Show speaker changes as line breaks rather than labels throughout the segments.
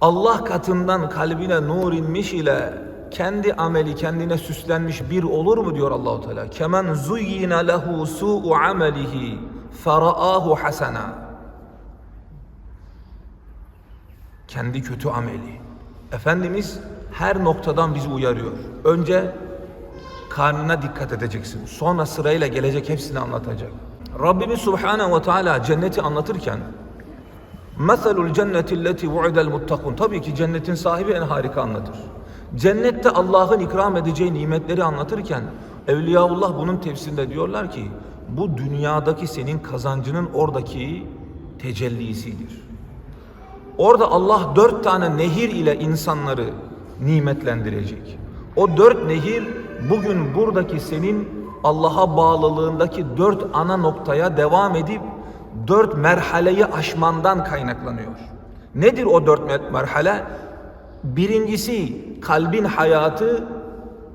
Allah katından kalbine nur inmiş ile kendi ameli kendine süslenmiş bir olur mu diyor Allahu Teala. Kemen zuyyina lehu su'u amelihi feraahu hasena. Kendi kötü ameli. Efendimiz her noktadan bizi uyarıyor. Önce karnına dikkat edeceksin. Sonra sırayla gelecek hepsini anlatacak. Rabbimiz Subhanahu ve Teala cenneti anlatırken Meselul cenneti lleti vu'idel muttakun. Tabii ki cennetin sahibi en harika anlatır. Cennette Allah'ın ikram edeceği nimetleri anlatırken Evliyaullah bunun tefsirinde diyorlar ki bu dünyadaki senin kazancının oradaki tecellisidir. Orada Allah dört tane nehir ile insanları nimetlendirecek. O dört nehir bugün buradaki senin Allah'a bağlılığındaki dört ana noktaya devam edip dört merhaleyi aşmandan kaynaklanıyor. Nedir o dört mer- merhale? Birincisi kalbin hayatı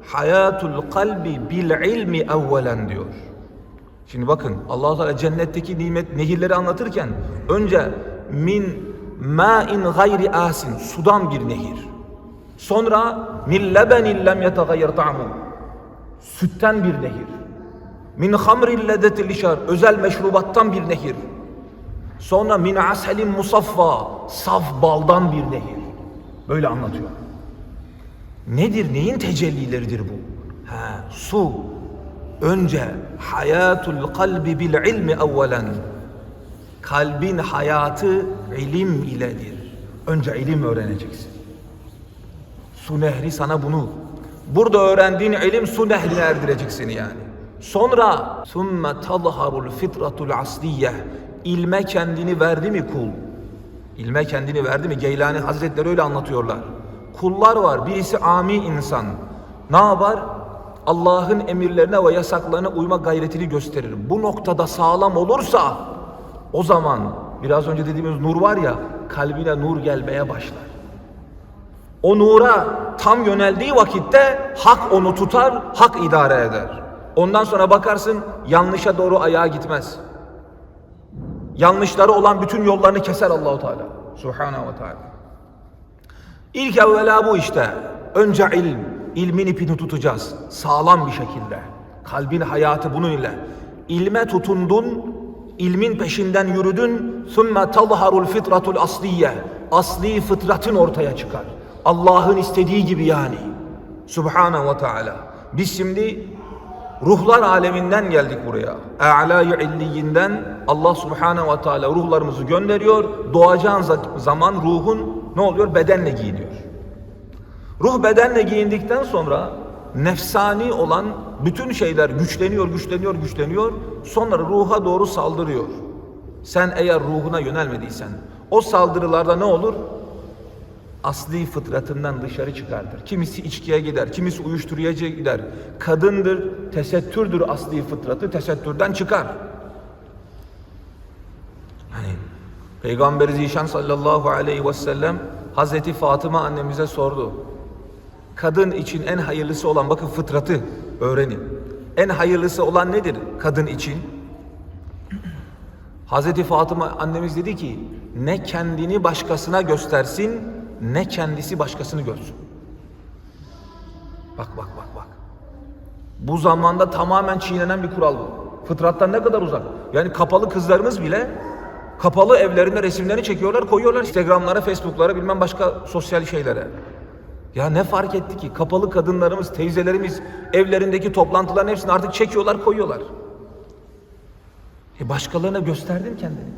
hayatul kalbi bil ilmi evvelen diyor. Şimdi bakın Allah Teala cennetteki nimet nehirleri anlatırken önce min ma'in gayri asin sudan bir nehir. Sonra min lebenin lem yetagayyir ta'mu sütten bir nehir. Min hamrin leddetil işar özel meşrubattan bir nehir. Sonra min aselin musaffa saf baldan bir nehir. Böyle anlatıyor. Nedir? Neyin tecellileridir bu? Ha, su. Önce hayatul kalbi bil ilmi evvelen. Kalbin hayatı ilim iledir. Önce ilim öğreneceksin. Su nehri sana bunu. Burada öğrendiğin ilim su nehrine erdirecek seni yani. Sonra ثُمَّ تَظْهَرُ الْفِطْرَةُ الْعَصْلِيَّةِ İlme kendini verdi mi kul? İlme kendini verdi mi? Geylani Hazretleri öyle anlatıyorlar. Kullar var. Birisi ami insan. Ne yapar? Allah'ın emirlerine ve yasaklarına uyma gayretini gösterir. Bu noktada sağlam olursa o zaman biraz önce dediğimiz nur var ya kalbine nur gelmeye başlar. O nura tam yöneldiği vakitte hak onu tutar, hak idare eder. Ondan sonra bakarsın yanlışa doğru ayağa gitmez. Yanlışları olan bütün yollarını keser Allahu Teala. Subhanahu ve Teala. İlk evvela bu işte. Önce ilm, ilmin ipini tutacağız sağlam bir şekilde. Kalbin hayatı bunun ile. İlme tutundun, ilmin peşinden yürüdün. Sümme tazharul fitratul asliye. Asli fıtratın ortaya çıkar. Allah'ın istediği gibi yani. Subhanahu ve Teala. Biz şimdi ruhlar aleminden geldik buraya. A'la-i illiyinden Allah Subhanahu ve Teala ruhlarımızı gönderiyor. Doğacağın za- zaman ruhun ne oluyor? Bedenle giyiniyor. Ruh bedenle giyindikten sonra nefsani olan bütün şeyler güçleniyor, güçleniyor, güçleniyor. Sonra ruha doğru saldırıyor. Sen eğer ruhuna yönelmediysen o saldırılarda ne olur? Asli fıtratından dışarı çıkartır. Kimisi içkiye gider, kimisi uyuşturucuya gider. Kadındır, tesettürdür asli fıtratı, tesettürden çıkar. Hani Peygamber Zişan sallallahu aleyhi ve sellem Hazreti Fatıma annemize sordu. Kadın için en hayırlısı olan bakın fıtratı öğrenin. En hayırlısı olan nedir kadın için? Hazreti Fatıma annemiz dedi ki ne kendini başkasına göstersin ne kendisi başkasını görsün. Bak bak bak bak. Bu zamanda tamamen çiğnenen bir kural bu. Fıtrattan ne kadar uzak. Yani kapalı kızlarımız bile kapalı evlerinde resimlerini çekiyorlar, koyuyorlar Instagram'lara, Facebook'lara, bilmem başka sosyal şeylere. Ya ne fark etti ki? Kapalı kadınlarımız, teyzelerimiz evlerindeki toplantıların hepsini artık çekiyorlar, koyuyorlar. E başkalarına gösterdin kendini.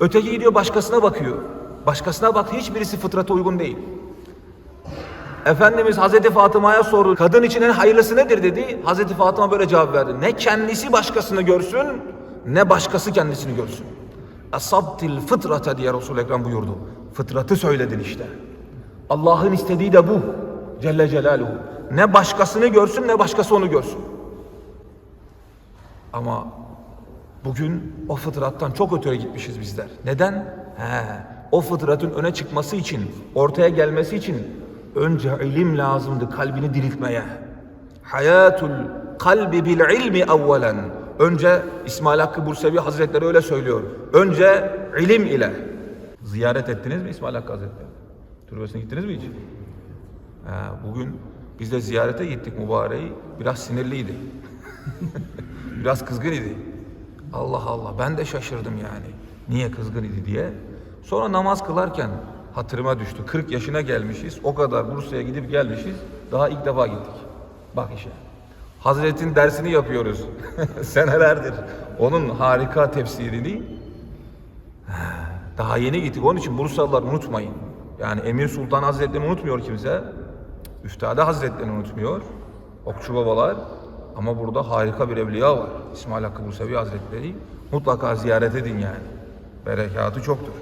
Öteki gidiyor başkasına bakıyor. Başkasına bak hiçbirisi fıtrata uygun değil. Efendimiz Hazreti Fatıma'ya sordu. Kadın için en hayırlısı nedir dedi. Hazreti Fatıma böyle cevap verdi. Ne kendisi başkasını görsün ne başkası kendisini görsün. Asabtil fıtrata diye Resul Ekrem buyurdu. Fıtratı söyledin işte. Allah'ın istediği de bu. Celle Celaluhu. Ne başkasını görsün ne başkası onu görsün. Ama bugün o fıtrattan çok öteye gitmişiz bizler. Neden? He, o fıtratın öne çıkması için, ortaya gelmesi için önce ilim lazımdı kalbini diriltmeye. Hayatul kalbi bil ilmi evvelen. Önce İsmail Hakkı Bursevi Hazretleri öyle söylüyor. Önce ilim ile. Ziyaret ettiniz mi İsmail Hakkı Hazretleri? Türbesine gittiniz mi hiç? Ha, bugün biz de ziyarete gittik mübareği. Biraz sinirliydi. Biraz kızgın idi. Allah Allah ben de şaşırdım yani. Niye kızgın idi diye. Sonra namaz kılarken hatırıma düştü. 40 yaşına gelmişiz. O kadar Bursa'ya gidip gelmişiz. Daha ilk defa gittik. Bak işe. Hazretin dersini yapıyoruz. Senelerdir. Onun harika tefsirini daha yeni gittik. Onun için Bursalılar unutmayın. Yani Emir Sultan Hazretleri'ni unutmuyor kimse. Üftade Hazretleri'ni unutmuyor. Okçu babalar. Ama burada harika bir evliya var. İsmail Hakkı Bursevi Hazretleri. Mutlaka ziyaret edin yani. Berekatı çoktur.